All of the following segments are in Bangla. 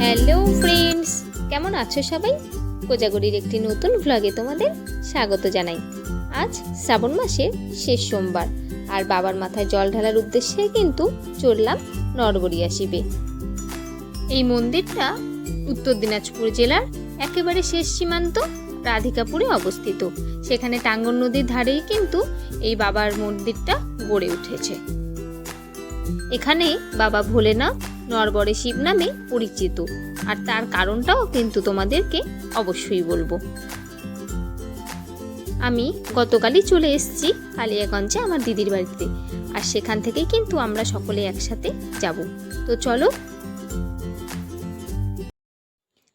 হ্যালো ফ্রেন্ডস, কেমন আছো সবাই? কোজাগরির একটি নতুন ভ্লগে তোমাদের স্বাগত জানাই। আজ শ্রাবণ মাসের শেষ সোমবার, আর বাবার মাথায় জল ঢালার উদ্দেশ্যে কিন্তু চললাম নরগড়িয়া শিবে এই মন্দিরটা উত্তর দিনাজপুর জেলার একেবারে শেষ সীমান্ত রাধিকাপুরে অবস্থিত। সেখানে টাঙ্গন নদীর ধারেই কিন্তু এই বাবার মন্দিরটা গড়ে উঠেছে। এখানে বাবা ভোলেনাথ নরবরে শিব নামে পরিচিত। আর তার কারণটাও কিন্তু তোমাদেরকে অবশ্যই বলব। আমি গতকালই চলে এসেছি কালিয়াগঞ্জে আমার দিদির বাড়িতে। আর সেখান থেকেই কিন্তু আমরা সকলে একসাথে যাব। তো চলো।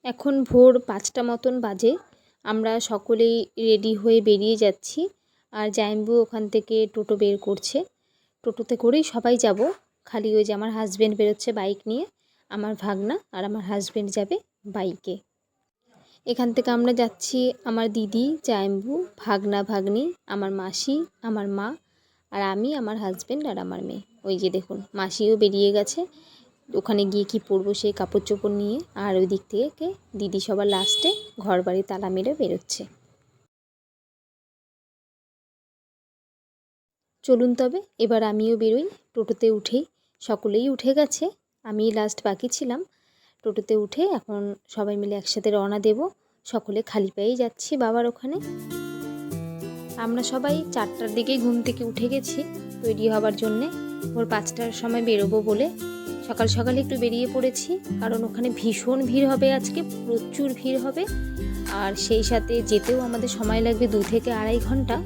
এখন ভোর পাঁচটা মতন বাজে। আমরা সকলেই রেডি হয়ে বেরিয়ে যাচ্ছি। আর জাইম্বু ওখান থেকে টোটো বের করছে। টোটোতে করেই সবাই যাব। খালি ওই যে আমার হাজব্যান্ড বেরোচ্ছে বাইক নিয়ে, আমার ভাগনা আর আমার হাজব্যান্ড যাবে বাইকে এখান থেকে আমরা যাচ্ছি আমার দিদি জায়ম্বু ভাগনা, ভাগ্নি, আমার মাসি, আমার মা আর আমি, আমার হাজব্যান্ড আর আমার মেয়ে। ওই যে দেখুন, মাসিও বেরিয়ে গেছে। ওখানে গিয়ে কি পরবো সেই কাপড় চোপড় নিয়ে আর ওই দিক থেকে দিদি সবার লাস্টে ঘর বাড়ি তালা মেরে বেরোচ্ছে। চলুন তবে, এবার আমিও বেরোই। টোটোতে উঠেই সকলেই উঠে গেছে। আমি লাস্ট বাকি ছিলাম। টোটোতে উঠে এখন সবাই মিলে একসাথে রওনা দেব। সকলে খালি পায়েই যাচ্ছি বাবার ওখানে। আমরা সবাই চারটার দিকে ঘুম থেকে উঠে গেছি তৈরি হবার জন্যে। ভোর পাঁচটার সময় বেরোবো বলে সকাল সকাল একটু বেরিয়ে পড়েছি। কারণ ওখানে ভীষণ ভিড় হবে আজকে, প্রচুর ভিড় হবে। আর সেই সাথে যেতেও আমাদের সময় লাগবে দু থেকে আড়াই ঘণ্টা।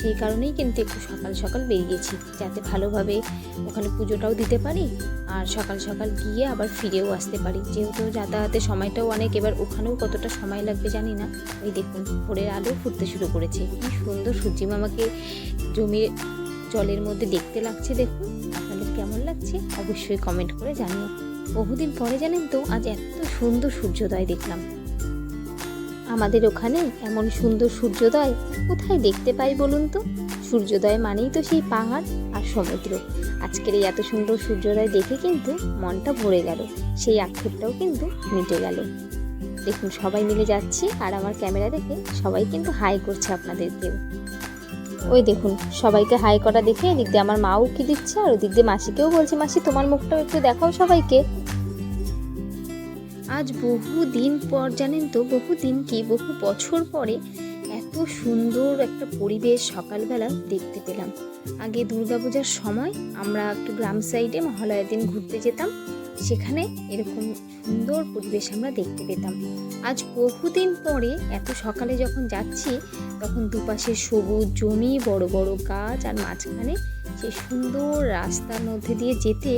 সেই কারণেই কিন্তু একটু সকাল সকাল বেরিয়েছি। যাতে ভালোভাবে ওখানে পুজোটাও দিতে পারি আর সকাল সকাল গিয়ে আবার ফিরেও আসতে পারি। যেহেতু যাতায়াতের সময়টাও অনেক, এবার ওখানেও কতটা সময় লাগবে জানি না। ওই দেখুন, ভোরের আলো ফুটতে শুরু করেছে। কি সুন্দর সূর্যি মামাকে জমির জলের মধ্যে দেখতে লাগছে দেখুন। আপনাদের কেমন লাগছে অবশ্যই কমেন্ট করে জানিও। বহুদিন পরে জানেন তো, আজ এত সুন্দর সূর্যোদয় দেখলাম। আমাদের ওখানে এমন সুন্দর সূর্যোদয় কোথায় দেখতে পাই বলুন তো? সূর্যোদয় মানেই তো সেই পাহাড় আর সমুদ্র। আজকের এই এত সুন্দর সূর্যোদয় দেখে কিন্তু মনটা ভরে গেল। সেই আক্ষেপটাও কিন্তু মিটে গেল। দেখুন, সবাই মিলে যাচ্ছি আর আমার ক্যামেরা দেখে সবাই কিন্তু হাই করছে আপনাদেরকেও। ওই দেখুন, সবাইকে হাই করা দেখে এদিক দিয়ে আমার মাও কি দিচ্ছে আর ওদিক দিয়ে মাসিকেও বলছে, মাসি, তোমার মুখটাও একটু দেখাও সবাইকে। আজ বহু দিন পর, জানেন তো বহু দিন কি, বহু বছর পরে এত সুন্দর একটা পরিবেশ সকালবেলা দেখতে পেলাম। আগে দুর্গাপূজার সময় আমরা একটু গ্রাম সাইডে মহালয়ার দিন ঘুরতে যেতাম, সেখানে এরকম সুন্দর পরিবেশ আমরা দেখতে পেতাম। আজ বহুদিন পরে এত সকালে যখন যাচ্ছি, তখন দুপাশে সবুজ জমি, বড় বড় গাছ, আর মাঝখানে সেই সুন্দর রাস্তার মধ্যে দিয়ে যেতে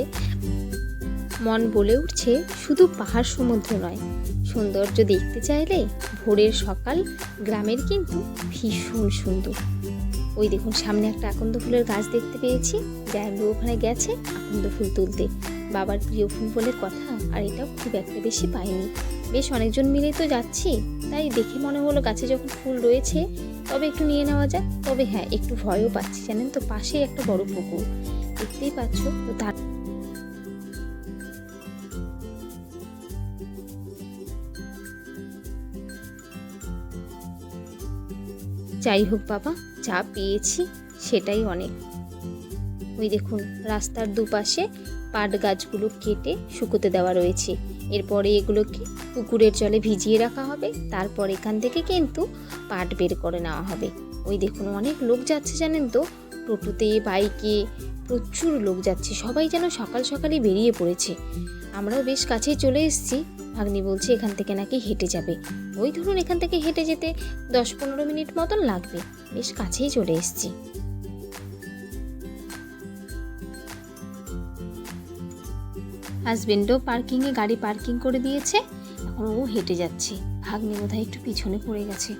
মন বলে উঠছে শুধু পাহাড় সমুদ্র নয়। সৌন্দর্য দেখতে চাইলে ভোরের সকাল গ্রামের কিন্তু ভীষণ সুন্দর। ওই দেখুন, সামনে একটা আকন্দ ফুলের গাছ দেখতে পেয়েছি। জায়গা ওখানে গেছে আকন্দ ফুল তুলতে। বাবার প্রিয় ফুল বলে কথা, আর এটাও খুব একটা বেশি পাইনি। বেশ অনেকজন মিলেই তো যাচ্ছি, তাই দেখে মনে হলো গাছে যখন ফুল রয়েছে, তবে একটু নিয়ে নেওয়া যাক। তবে হ্যাঁ একটু ভয়ও পাচ্ছি, জানেন তো পাশেই একটা বড় পুকুর। দেখতেই পাচ্ছ, তো তার যাই হোক বাবা, যা পেয়েছি সেটাই অনেক। ওই দেখুন, রাস্তার দুপাশে পাট গাছগুলো কেটে শুকোতে দেওয়া রয়েছে। এরপরে এগুলোকে পুকুরের জলে ভিজিয়ে রাখা হবে। তারপর এখান থেকে কিন্তু পাট বের করে নেওয়া হবে। ওই দেখুন, অনেক লোক যাচ্ছে জানেন তো? টোটোতে, বাইকে, প্রচুর লোক যাচ্ছে। সবাই যেন সকাল সকালই বেরিয়ে পড়েছে। আমরাও বেশ কাছেই চলে এসেছি। ভাগ্নি বলছে এখান থেকে নাকি হেঁটে যাবে। ওই ধরুন এখান থেকে হেঁটে যেতে দশ পনেরো মিনিট মতন লাগবে। বেশ কাছেই চলে এসেছি। হাজবেন্ডও পার্কিংয়ে গাড়ি পার্কিং করে দিয়েছে। এখন ও হেঁটে যাচ্ছে। ভাগ্নি বোধহয় একটু পিছনে পড়ে গেছে।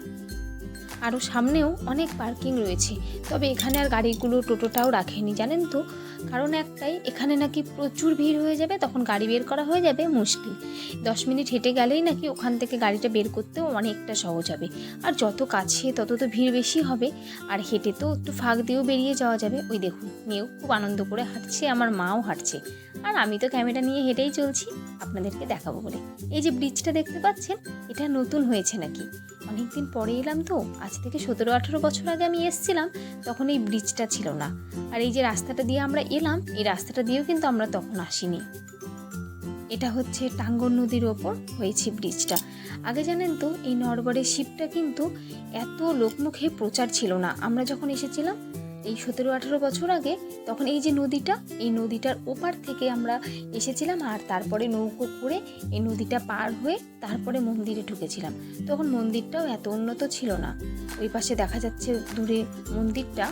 আরও সামনেও অনেক পার্কিং রয়েছে। তবে এখানে আর গাড়িগুলো টোটোটাও রাখেনি, জানেন তো? কারণ একটাই, এখানে নাকি প্রচুর ভিড় হয়ে যাবে, তখন গাড়ি বের করা হয়ে যাবে মুশকিল। দশ মিনিট হেঁটে গেলেই নাকি ওখান থেকে গাড়িটা বের করতেও অনেকটা সহজ হবে। আর যত কাছে তত তো ভিড় বেশি হবে। আর হেঁটে তো একটু ফাঁক দিয়েও বেরিয়ে যাওয়া যাবে। ওই দেখুন, মেয়েও খুব আনন্দ করে হাঁটছে, আমার মাও হাঁটছে। আর আমি তো ক্যামেরা নিয়ে হেঁটেই চলছি, আপনাদেরকে দেখাবো বলে। এই যে ব্রিজটা দেখতে পাচ্ছেন, এটা নতুন হয়েছে নাকি? অনেকদিন পরে এলাম তো, আজ থেকে সতেরো আঠেরো বছর আগে আমি এসেছিলাম, তখন এই ব্রিজটা ছিল না। আর এই যে রাস্তাটা দিয়ে আমরা এলাম, এই রাস্তাটা দিয়েও কিন্তু আমরা তখন আসিনি। এটা হচ্ছে টাঙ্গর নদীর ওপর হয়েছে ব্রিজটা। আগে জানেন তো, এই নরবরের শিপটা কিন্তু এত লোকমুখে প্রচার ছিল না। আমরা যখন এসেছিলাম, এই সতেরো আঠেরো বছর আগে, তখন এই যে নদীটা, এই নদীটার ওপার থেকে আমরা এসেছিলাম আর তারপরে নৌকো করে এই নদীটা পার হয়ে তারপরে মন্দিরে ঢুকেছিলাম। তখন মন্দিরটাও এত উন্নত ছিল না। ওই পাশে দেখা যাচ্ছে দূরে মন্দিরটা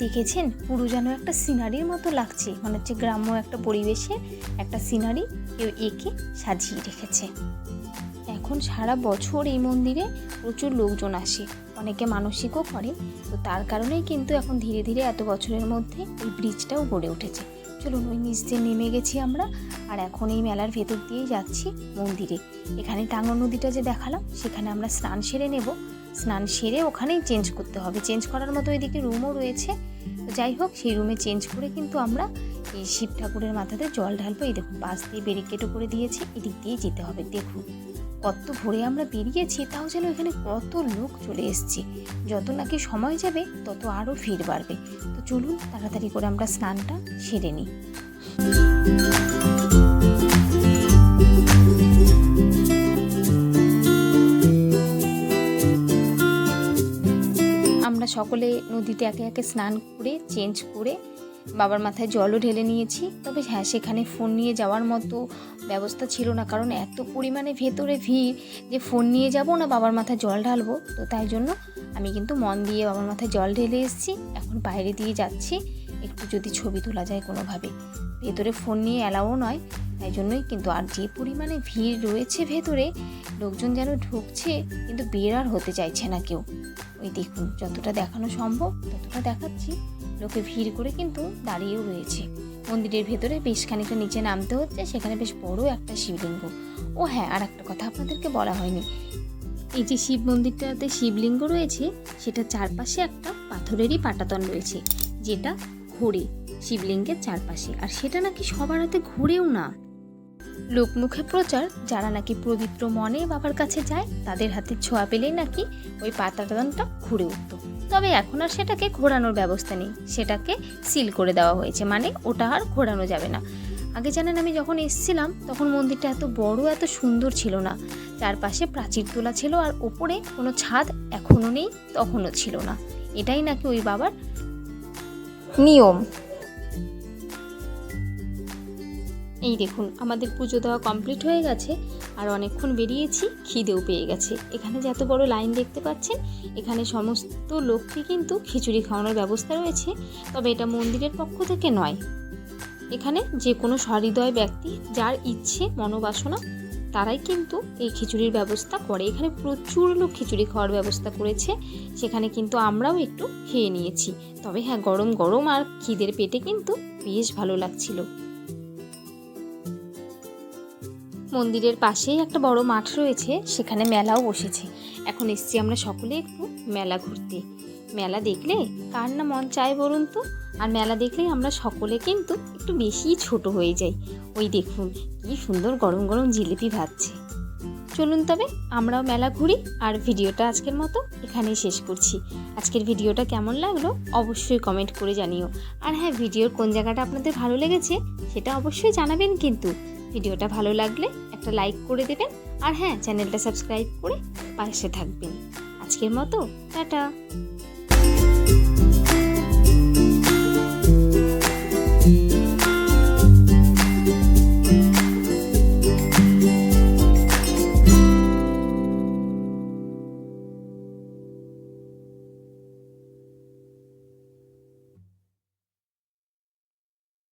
দেখেছেন? পুরো যেন একটা সিনারির মতো লাগছে। মানে হচ্ছে গ্রাম্য একটা পরিবেশে একটা সিনারি কেউ এঁকে সাজিয়ে রেখেছে। এখন সারা বছর এই মন্দিরে প্রচুর লোকজন আসে। অনেকে মানসিকও করে। তো তার কারণেই কিন্তু এখন ধীরে ধীরে এত বছরের মধ্যে এই ব্রিজটাও গড়ে উঠেছে। চলুন, ওই নিচ দিয়ে নেমে গেছি আমরা। আর এখন এই মেলার ভেতর দিয়েই যাচ্ছি মন্দিরে। এখানে টাঙ্গর নদীটা যে দেখালাম, সেখানে আমরা স্নান সেরে নেব। স্নান সেরে ওখানেই চেঞ্জ করতে হবে। চেঞ্জ করার মতো এদিকে রুমও রয়েছে। যাই হোক, সেই রুমে চেঞ্জ করে কিন্তু আমরা এই শিব ঠাকুরের মাথাতে জল ঢালবো। এই দেখুন বাস দিয়ে ব্যারিকেডও করে দিয়েছি, এদিক দিয়ে যেতে হবে। দেখুন, কত ভোরে আমরা বেরিয়েছি, তাও যেন এখানে কত লোক চলে এসছে। যত নাকি সময় যাবে, তত আরও ভিড় বাড়বে। তো চলুন, তাড়াতাড়ি করে আমরা স্নানটা সেরে নিই। সকলে নদীতে একে একে স্নান করে চেঞ্জ করে বাবার মাথায় জলও ঢেলে নিয়েছি। তবে হ্যাঁ সেখানে ফোন নিয়ে যাওয়ার মতো ব্যবস্থা ছিল না, কারণ এত পরিমাণে ভেতরে ভিড় যে ফোন নিয়ে যাব না, বাবার মাথায় জল ঢালবো। তো তাই জন্য আমি কিন্তু মন দিয়ে বাবার মাথায় জল ঢেলে এসেছি। এখন বাইরে দিয়ে যাচ্ছি, একটু যদি ছবি তোলা যায় কোনোভাবে। ভেতরে ফোন নিয়ে অ্যালাও নয়, তাই জন্যই কিন্তু আর যে পরিমাণে ভিড় রয়েছে ভেতরে, লোকজন যেন ঢুকছে, কিন্তু বের আর হতে চাইছে না কেউ। ওই দেখুন, যতটা দেখানো সম্ভব, ততটা দেখাচ্ছি। লোকে ভিড় করে কিন্তু দাঁড়িয়েও রয়েছে। মন্দিরের ভেতরে বেশ খানিকটা নিচে নামতে হচ্ছে, সেখানে বেশ বড় একটা শিবলিঙ্গ। ও হ্যাঁ আর একটা কথা আপনাদেরকে বলা হয়নি। এই যে শিব মন্দিরটাতে শিবলিঙ্গ রয়েছে সেটা চারপাশে একটা পাথরেরই পাটাতন রয়েছে, যেটা ঘোরে শিবলিঙ্গের চারপাশে। আর সেটা নাকি সবার হাতে ঘোরেও না। লোকমুখে প্রচার, যারা নাকি পবিত্র মনে বাবার কাছে যায়, তাদের হাতে ছোঁয়া পেলেই নাকি ওই পাতাটানটা ঘুরে উঠত। তবে এখন আর সেটাকে ঘোরানোর ব্যবস্থা নেই। সেটাকে সিল করে দেওয়া হয়েছে। মানে ওটা আর ঘোরানো যাবে না। আগে জানেন, আমি যখন এসেছিলাম, তখন মন্দিরটা এত বড়, এত সুন্দর ছিল না। চারপাশে প্রাচীর তোলা ছিল আর ওপরে কোনো ছাদ এখনও নেই, তখনও ছিল না। এটাই নাকি ওই বাবার নিয়ম। এই দেখুন, আমাদের পুজো দেওয়া কমপ্লিট হয়ে গেছে, আর অনেকক্ষণ বেরিয়েছি, খিদেও পেয়ে গেছে। এখানে যে এত বড় লাইন দেখতে পাচ্ছেন, এখানে সমস্ত লোককে কিন্তু খিচুড়ি খাওয়ানোর ব্যবস্থা রয়েছে, তবে এটা মন্দিরের পক্ষ থেকে নয়। এখানে যে কোনো সহৃদয় ব্যক্তি যার ইচ্ছে, মনোবাসনা, তারাই কিন্তু এই খিচুড়ির ব্যবস্থা করে। এখানে প্রচুর লোক খিচুড়ি খাওয়ার ব্যবস্থা করেছে, সেখানে কিন্তু আমরাও একটু খেয়ে নিয়েছি। তবে হ্যাঁ গরম গরম আর খিদের পেটে কিন্তু বেশ ভালো লাগছিল। মন্দিরের পাশেই একটা বড় মাঠ রয়েছে, সেখানে মেলাও বসেছে। এখন এসছি আমরা সকলে একটু মেলা ঘুরতে। মেলা দেখলে কার না মন চায় বলুন তো? আর মেলা দেখলেই আমরা সকলে কিন্তু একটু বেশিই ছোট হয়ে যাই। ওই দেখুন, কি সুন্দর গরম গরম জিলিপি ভাজছে। চলুন তবে, আমরাও মেলা ঘুরি আর ভিডিওটা আজকের মতো এখানেই শেষ করছি। আজকের ভিডিওটা কেমন লাগল অবশ্যই কমেন্ট করে জানিও। আর হ্যাঁ ভিডিওর কোন জায়গাটা আপনাদের ভালো লেগেছে সেটা অবশ্যই জানাবেন কিন্তু। ভিডিওটা ভালো লাগলে একটা লাইক করে দেবেন আর হ্যাঁ চ্যানেলটা সাবস্ক্রাইব করে পাশে থাকবেন। আজকের মতো, টাটা।